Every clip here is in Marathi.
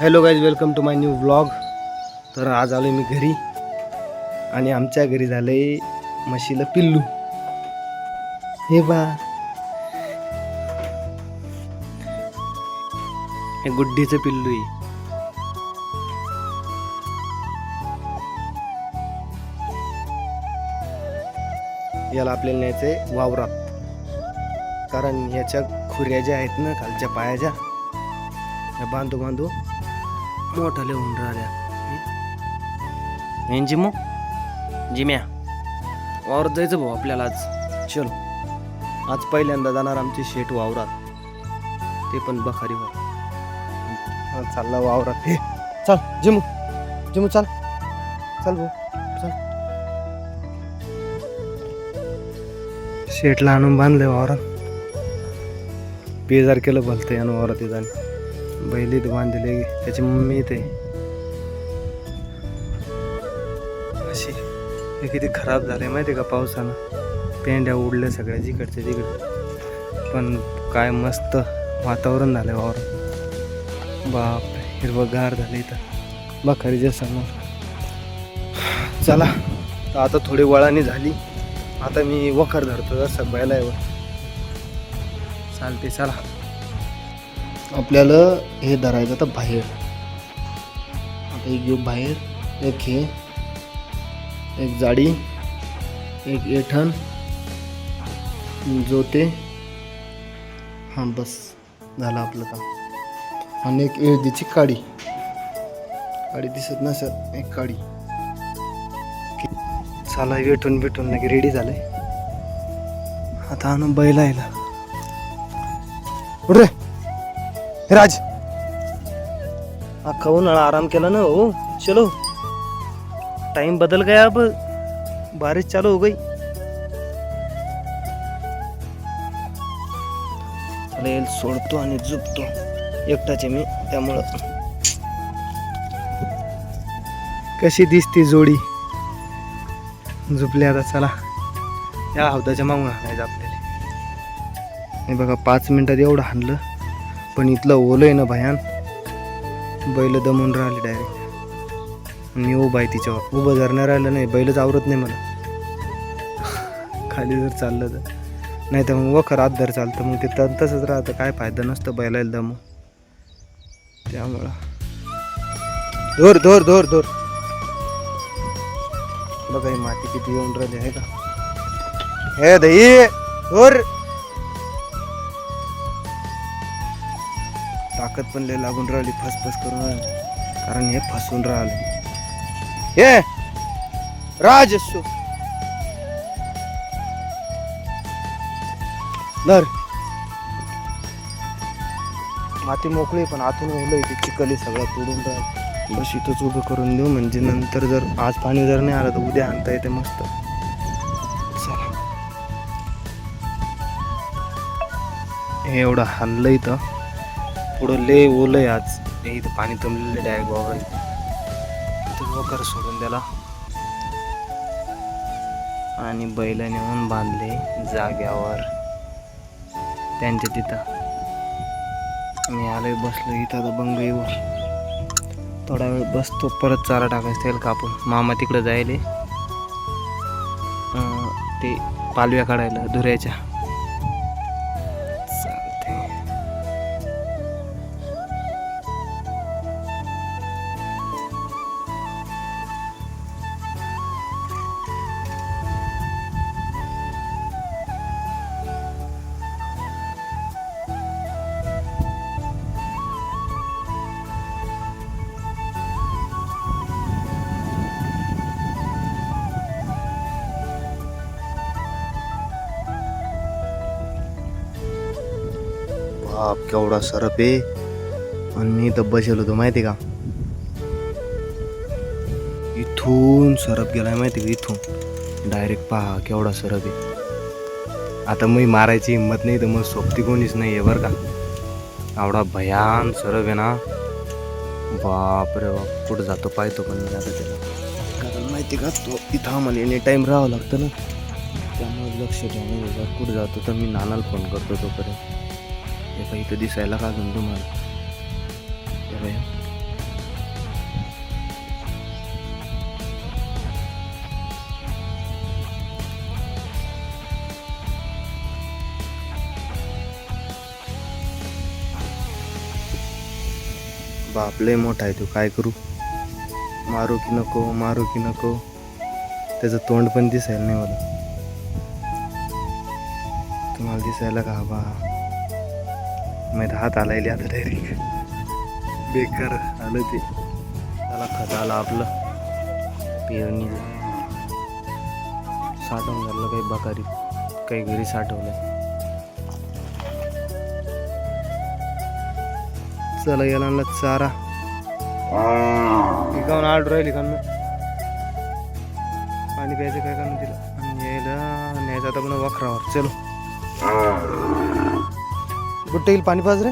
Hello guys welcome to my new vlog तर आज आलो मी घरी. आणि आमच्या घरी झाले म्हशीला पिल्लू. हे बा. हे गुड्डीचं पिल्लू आहे. याला आपल्याला न्यायचंय वावरात. कारण याच्या खुऱ्या ज्या आहेत ना खालच्या पायाच्या या बांधू बांधू मोठाले होऊन राहिल्या. हं? जिमू जिम्या. वावरात जायचं भाऊ आपल्याला आज. चल. आज पहिल्यांदा जाणार आमचे शेट वावरात. ते पण बखारीवर हा, चालला वावरात. हे चल जिमू. जिमू चाल. चल भाऊ चल. शेटला आणून बांधले वावरात. बेजार केलं भलतं यानं वावरात येताना बैल इथे बांधले त्याची मम्मी येते अशी हे किती खराब झाले माहिती आहे का पावसानं? पेंड्या उडल्या सगळ्या जिकडच्या तिकडे. पण काय मस्त वातावरण झालं वावर बाप हिरवगार झाले झालं इथं. बखारीच्या समोर. चला तर आता थोडी वळाने झाली. आता मी वखर धरतो जसं बैलावर चालते चला. आपल्याला हे धरायचं तर बाहेर. आता एक घेऊ बाहेर एक हे एक जाडी एक एठण जोते. हां बस झालं आपलं काम. आणि एक एळदीची काडी. काडी दिसत नसत एक काडी. चला वेटून भेटून लगे रेडी झालंय. आता आणून बैल यायला रे! राज. अख्खा उन्हाळा आराम केला ना हो. चलो. टाइम बदल गया अब? बारिश चालू हो गई. चालेल सोडतो आणि झुपतो एकटाचे मी त्यामुळं. कशी दिसते जोडी? झुपली आता चला. या हौदाच्या मागून हाणायचं आपल्याला. हे बघा पाच मिनिटात एवढं हाणलं. पण इथलं ओलं आहे ना भयान. बैल दमून राहिले डायरेक्ट मी उभा आहे तिच्यावर. उभं जर नाही राहिलं नाही बैलच आवरत नाही मला. खाली जर चाललं तर. नाही तर मग वखर आत धर चालतं. मग ते तन तसंच राहतं. काय फायदा नसतं बैलाला दमून. त्यामुळं. धोर धोर धोर धोर. बघा ही माती किती येऊन राहिली आहे का? हे दही धोर. ताकद पण लय लागून राहिली फसफस करून. कारण हे फसून राहिलं. हे! राज असो नर माती मोकळी पण आतून ओलं ते चिकली सगळं तोडून राहिलं. बस इथंच उभं करून देऊ म्हणजे नंतर जर आज पाणी जर नाही आलं तर उद्या आणता येते मस्त. चला. हे एवढं हल्लं इथं. पुढं लय ओलं आहे आज. हे इथं पाणी तुंबलेलं डायरेक्ट बाबा इथं वकर सोडून द्याला आणि बैल नेऊन बांधले जाग्यावर. त्यांच्या तिथं. मी आलोय बसलो इथं आता बंगईवर थोडा वेळ बसतो परत चारा टाकायचं त्याला कापून. मामा तिकडं जायले. ते पालव्या काढायला धुऱ्याच्या. बाप केवढा सरप आहे. आणि मी इथं बसेल होतो माहिती का? इथून सरप गेलाय माहिती का? इथून. डायरेक्ट पहा केवढा सरप आहे. आता मी मारायची हिंमत नाही तर मग सोबती कोणीच नाही आहे बरं का? एवढा भयान सरप आहे ना. बाप रे बाप कुठं जातो पाहतो पण मी आता त्याला. कारण माहिती का तो इथं आम्हाला एनी टाईम राहावं लागतं ना. त्यामुळे लक्ष ठेवणं कुठं जातो तर मी नानाला फोन करतो तोपर्यंत. ते इथं दिसायला का अजून तुम्हाला बाप लय मोठा आहे तो काय करू? मारू की नको मारू की नको. त्याचं तोंड पण दिसायला नाही मला. तुम्हाला दिसायला का बा माहिती हात आलायली आता डायरेक्ट बेकार आलं ते. त्याला खत आलं आपलं. पेरणी साठवून झालं काही बकारी. काही घरी साठवलं. चला याला आणलं चारा. एकावन्न आठ राहिली का पाणी प्यायचं काय करणं तिला? आणि यायला न्यायचं आता पण वखरावर. चलो. गुट्टे येईल पाणी पाज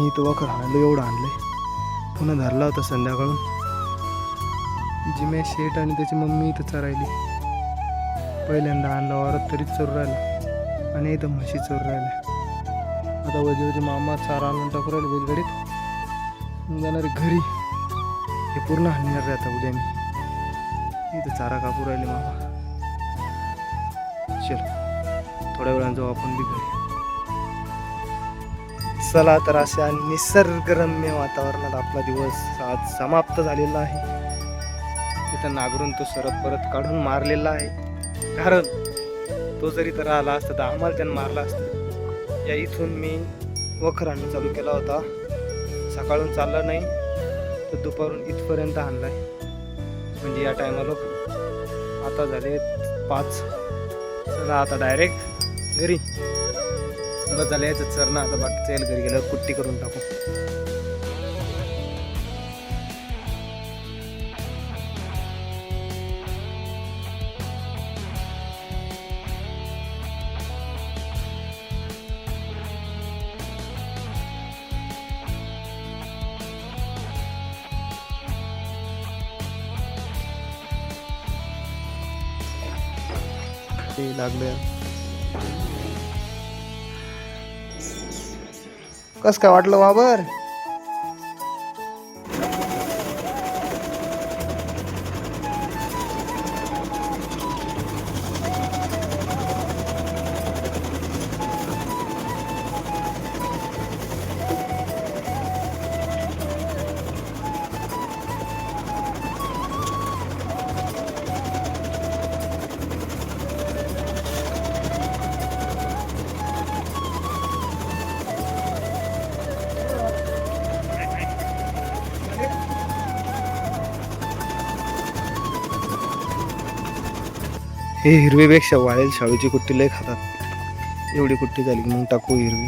रे मी तो वखर आणलं एवढं आणलंय. पुन्हा धरला होता संध्याकाळून. जिम्या शेट आणि त्याची मम्मी इथं चरायली. पहिल्यांदा आणला वरात तरीच चरू राहिला. आणि इथं म्हशी चरू राहिल्या. आता वजे वजे मामा चारा आणून टाकू राहिले बैलगाडीत. मग जाणार घरी. हे पूर्ण हाणणार रे आता उद्या मी. इथं चारा कापू राहिले मामा. चल थोड्या वेळानं जाऊ आपण बी घरी. चला तर अशा निसर्गरम्य वातावरणात आपला दिवस आज समाप्त झालेला आहे. तिथं नागरून तो सरप परत काढून मारलेला आहे. कारण तो जरी तर आला असता तर आम्हाला त्यानं मारला असतं. या इथून मी वखर आणणं चालू केला होता. सकाळून चालला नाही तर दुपारून इथपर्यंत आणलाय. म्हणजे या टायमाला आता झाले पाच. चला आता डायरेक्ट घरी. बस झालं याचं चरणं आता बाकीचं यायला घरी गेलं कुट्टी करून टाकू. ते लागलं. कसं काय वाटलं वाबर हे हिरवीपेक्षा वाळेल शाळूची कुट्टी लय खातात. एवढी कुट्टी झाली मग टाकू हिरवी.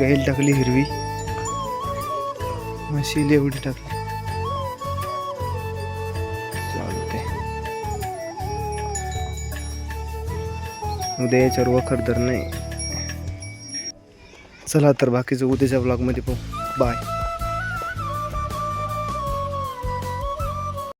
गैल टाकली हिरवी. म्हशीला एवढी टाकली. चालते उद्या याच्यावर वखर तर नाही चला तर बाकीचं उद्याच्या ब्लॉगमध्ये पाहू. बाय